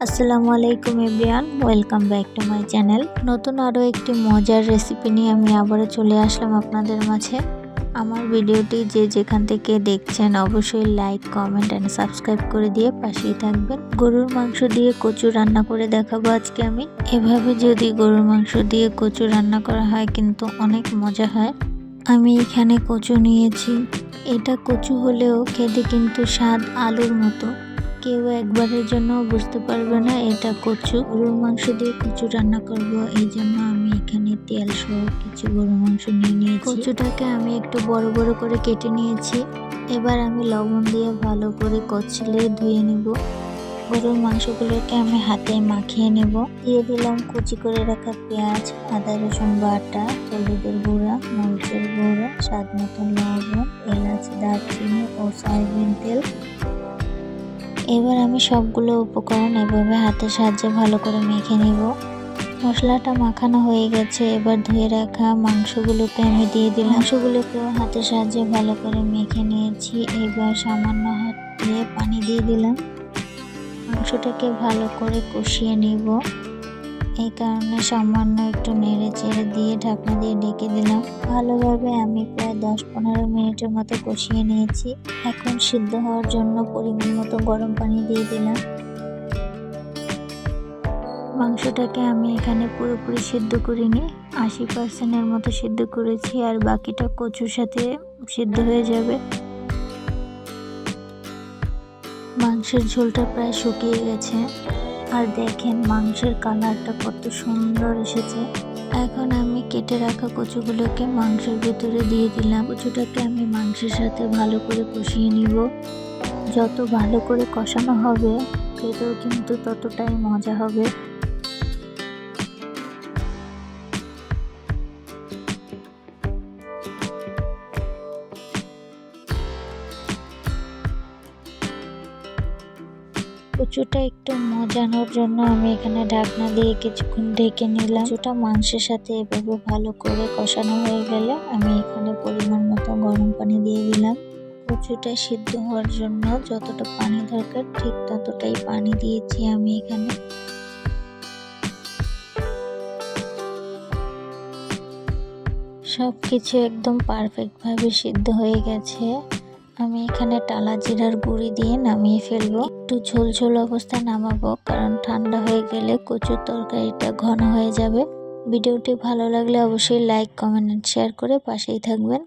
আসসালামু আলাইকুম everyone, welcome back to my channel. নতুন আরও একটি মজার রেসিপি নিয়ে আমি আবারও চলে আসলাম আপনাদের মাঝে। আমার ভিডিওটি যে যেখান থেকে দেখছেন অবশ্যই লাইক কমেন্ট অ্যান্ড সাবস্ক্রাইব করে দিয়ে পাশেই থাকবেন। গরুর মাংস দিয়ে কচু রান্না করে দেখাবো আজকে আমি। এভাবে যদি গরুর মাংস দিয়ে কচু রান্না করা হয় কিন্তু অনেক মজা হয়। আমি এখানে কচু নিয়েছি। এটা কচু হলেও খেতে কিন্তু স্বাদ আলুর মতো। কেউ একবারের জন্য বুঝতে পারবে না এটা কচু গরুর মাংস দিয়ে কচু রান্না করব, এই জন্য আমি এখানে তেল সহ কিছু গরুর মাংস নিয়ে নিয়েছি। কচুটাকে আমি একটু বড় বড় করে কেটে নিয়েছি। এবার আমি লবণ দিয়ে ভালো করে কচলে ধুয়ে নেব। গরুর মাংসগুলোকে আমি হাতে মাখিয়ে নেব। দিয়ে দিলাম কুচি করে রাখা পেঁয়াজ, আদা, রসুন বাটা, হলুদের গুঁড়া, মরিচের গুঁড়া, স্বাদ মতো লবণ, এলাচ, দারচিনি ও সয়াবিন তেল। এবার আমি সবগুলো উপকরণ এভাবে হাতের সাহায্যে ভালো করে মেখে নিব। মশলাটা মাখানো হয়ে গেছে, এবার ধুয়ে রাখা মাংসগুলোকে আমি দিয়ে দিলাম। মাংসগুলোকেও হাতের সাহায্যে ভালো করে মেখে নিয়েছি, এবার সামান্য হাত দিয়ে পানি দিয়ে দিলাম। মাংসটাকে ভালো করে কষিয়ে নিব। এই কারণে সামান্য একটু নেড়ে চেড়ে দিয়ে ঢাকনা দিয়ে ঢেকে দিলাম। ভালোভাবে আমি প্রায় দশ পনেরো মিনিটের মতো কষিয়ে নিয়েছি। এখন সিদ্ধ হওয়ার জন্য পরিমাণ মতো গরম পানি দিয়ে দিলাম। মাংসটাকে আমি এখানে পুরোপুরি সিদ্ধ করিনি। আশি পার্সেন্টের মতো সিদ্ধ করেছি আর বাকিটা কচুর সাথে সিদ্ধ হয়ে যাবে। মাংসের ঝোলটা প্রায় শুকিয়ে গেছে। আর দেখেন মাংসের কালারটা কত সুন্দর এসেছে। এখন আমি কেটে রাখা কচুগুলোকে মাংসের ভেতরে দিয়ে দিলাম। কচুটাকে আমি মাংসের সাথে ভালো করে কষিয়ে নিব। যত ভালো করে কষানো হবে, খেতেও কিন্তু ততটাই মজা হবে। কচুটা একটু মজানোর জন্য আমি এখানে ঢাকনা দিয়ে কিছুক্ষণ ঢেকে নিলাম। কচুটা মাংসের সাথে এভাবে ভালো করে কষানো হয়ে গেলে আমি এখানে পরিমাণ মতো গরম পানি দিয়ে দিলাম। কচুটা সিদ্ধ হওয়ার জন্য যতটা পানি দরকার ঠিক ততটাই পানি দিয়েছি আমি এখানে। সব কিছু একদম পারফেক্টভাবে সিদ্ধ হয়ে গেছে। আমি এখানে টালা জিরার গুঁড়ি দিয়ে নামিয়ে ফেলব। একটু ঝোল ঝোল অবস্থায় নামাবো, কারণ ঠান্ডা হয়ে গেলে কচুর তরকারিটা ঘন হয়ে যাবে। ভিডিওটি ভালো লাগলে অবশ্যই লাইক কমেন্ট শেয়ার করে পাশেই থাকবেন।